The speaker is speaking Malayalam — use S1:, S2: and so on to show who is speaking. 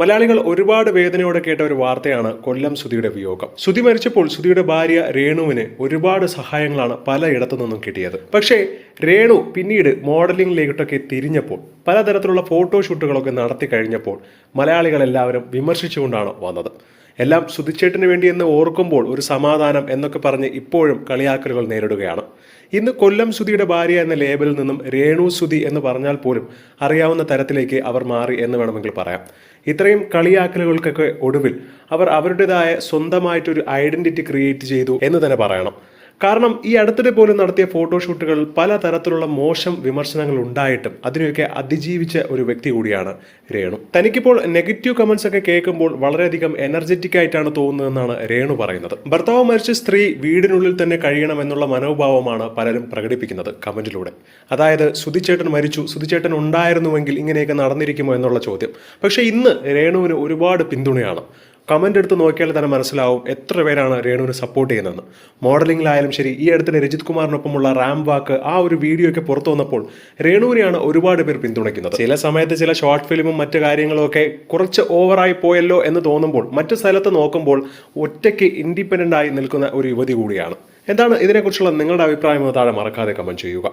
S1: മലയാളികൾ ഒരുപാട് വേദനയോടെ കേട്ട ഒരു വാർത്തയാണ് കൊല്ലം സുധിയുടെ വിയോഗം. സുധി മരിച്ചപ്പോൾ സുധിയുടെ ഭാര്യ രേണുവിന് ഒരുപാട് സഹായങ്ങളാണ് പലയിടത്തു നിന്നും കിട്ടിയത്. പക്ഷേ രേണു പിന്നീട് മോഡലിംഗിലേക്കൊക്കെ തിരിഞ്ഞപ്പോൾ പലതരത്തിലുള്ള ഫോട്ടോഷൂട്ടുകളൊക്കെ നടത്തി കഴിഞ്ഞപ്പോൾ മലയാളികൾ എല്ലാവരും വിമർശിച്ചുകൊണ്ടാണ് വന്നത്. എല്ലാം സുധിച്ചേട്ടിന് വേണ്ടി എന്ന് ഓർക്കുമ്പോൾ ഒരു സമാധാനം എന്നൊക്കെ പറഞ്ഞ് ഇപ്പോഴും കളിയാക്കലുകൾ നേരിടുകയാണ്. ഇന്ന് കൊല്ലം സുധിയുടെ ഭാര്യ എന്ന ലേബലിൽ നിന്നും രേണു സുധി എന്ന് പറഞ്ഞാൽ പോലും അറിയാവുന്ന തരത്തിലേക്ക് അവർ മാറി എന്ന് വേണമെങ്കിൽ പറയാം. ഇത്രയും കളിയാക്കലുകൾക്കൊക്കെ ഒടുവിൽ അവർ അവരുടേതായ സ്വന്തമായിട്ടൊരു ഐഡന്റിറ്റി ക്രിയേറ്റ് ചെയ്തു എന്ന് തന്നെ പറയണം. കാരണം ഈ അടുത്തിടെ പോലും നടത്തിയ ഫോട്ടോഷൂട്ടുകൾ പലതരത്തിലുള്ള മോശം വിമർശനങ്ങൾ ഉണ്ടായിട്ടും അതിനെയൊക്കെ അതിജീവിച്ച ഒരു വ്യക്തി കൂടിയാണ് രേണു. തനിക്കിപ്പോൾ നെഗറ്റീവ് കമന്റ്സ് ഒക്കെ കേൾക്കുമ്പോൾ വളരെയധികം എനർജറ്റിക് ആയിട്ടാണ് തോന്നുന്നതെന്നാണ് രേണു പറയുന്നത്. ഭർത്താവ് മരിച്ച സ്ത്രീ വീടിനുള്ളിൽ തന്നെ കഴിയണം എന്നുള്ള മനോഭാവമാണ് പലരും പ്രകടിപ്പിക്കുന്നത് കമന്റിലൂടെ. അതായത് സുധിച്ചേട്ടൻ മരിച്ചു സുധിച്ചേട്ടൻ ഉണ്ടായിരുന്നുവെങ്കിൽ ഇങ്ങനെയൊക്കെ നടന്നിരിക്കുമോ എന്നുള്ള ചോദ്യം. പക്ഷേ ഇന്ന് രേണുവിന് ഒരുപാട് പിന്തുണയാണ്. കമന്റ് എടുത്ത് നോക്കിയാൽ തന്നെ മനസ്സിലാവും എത്ര പേരാണ് രേണുവിനെ സപ്പോർട്ട് ചെയ്യുന്നതെന്ന്. മോഡലിംഗിലായാലും ശരി ഈ അടുത്തിടെ രജിത് കുമാറിനൊപ്പമുള്ള റാം വാക്ക് ആ ഒരു വീഡിയോ ഒക്കെ പുറത്തു വന്നപ്പോൾ രേണുവിനെയാണ് ഒരുപാട് പേർ പിന്തുണയ്ക്കുന്നത്. ചില സമയത്ത് ചില ഷോർട്ട് ഫിലിമും മറ്റു കാര്യങ്ങളൊക്കെ കുറച്ച് ഓവറായി പോയല്ലോ എന്ന് തോന്നുമ്പോൾ മറ്റു സ്ഥലത്ത് നോക്കുമ്പോൾ ഒറ്റയ്ക്ക് ഇൻഡിപെൻഡന്റ് ആയി നിൽക്കുന്ന ഒരു യുവതി കൂടിയാണ്. എന്താണ് ഇതിനെക്കുറിച്ചുള്ള നിങ്ങളുടെ അഭിപ്രായം താഴെ മറക്കാതെ കമന്റ് ചെയ്യുക.